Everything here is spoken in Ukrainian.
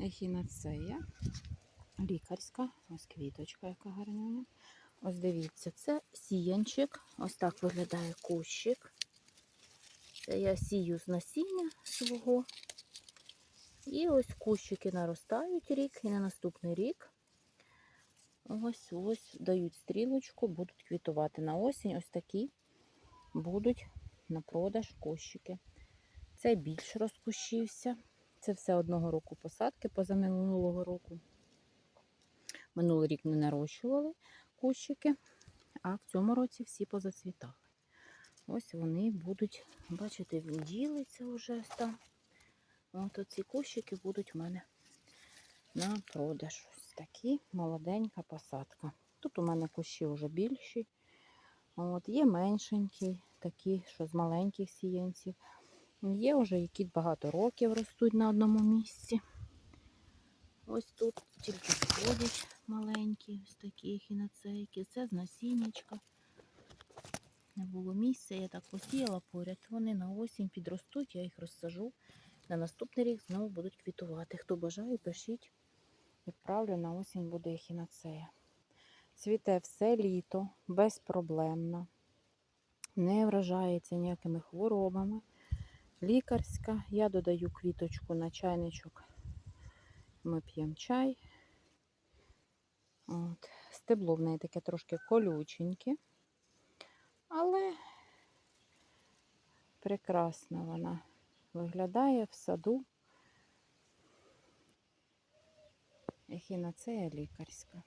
ехінацея. Лікарська. Ось квіточка, яка гарна. Ось дивіться, це сіянчик. Ось так виглядає кущик. Це я сію з насіння свого. І ось кущики наростають рік, і на наступний рік ось ось дають стрілочку, будуть квітувати на осінь. Ось такі будуть на продаж кущики. Це більш розкущився. Це все одного року посадки позаминулого року. Минулий рік не нарощували кущики, а в цьому році всі позацвітали. Ось вони будуть, бачите, він вже там. От оці кущики будуть в мене на продаж. Ось такі молоденька посадка. Тут у мене кущі вже більші. От, є меншенькі, такі, що з маленьких сіянців. Є вже, які багато років ростуть на одному місці. Ось тут тільки сходять маленькі, ось такі хіноцейки. Це з насіннячка. Не було місця, я так посіяла поряд. Вони на осінь підростуть, я їх розсажу. На наступний рік знову будуть квітувати. Хто бажає, пишіть. Відправлю на осінь буде ехінацея. Цвіте все літо, безпроблемно. Не вражається ніякими хворобами. Лікарська. Я додаю квіточку на чайничок. Ми п'ємо чай. От. Стебло в неї таке трошки колюченьке. Але прекрасно вона виглядає в саду. Ехінацея лікарська.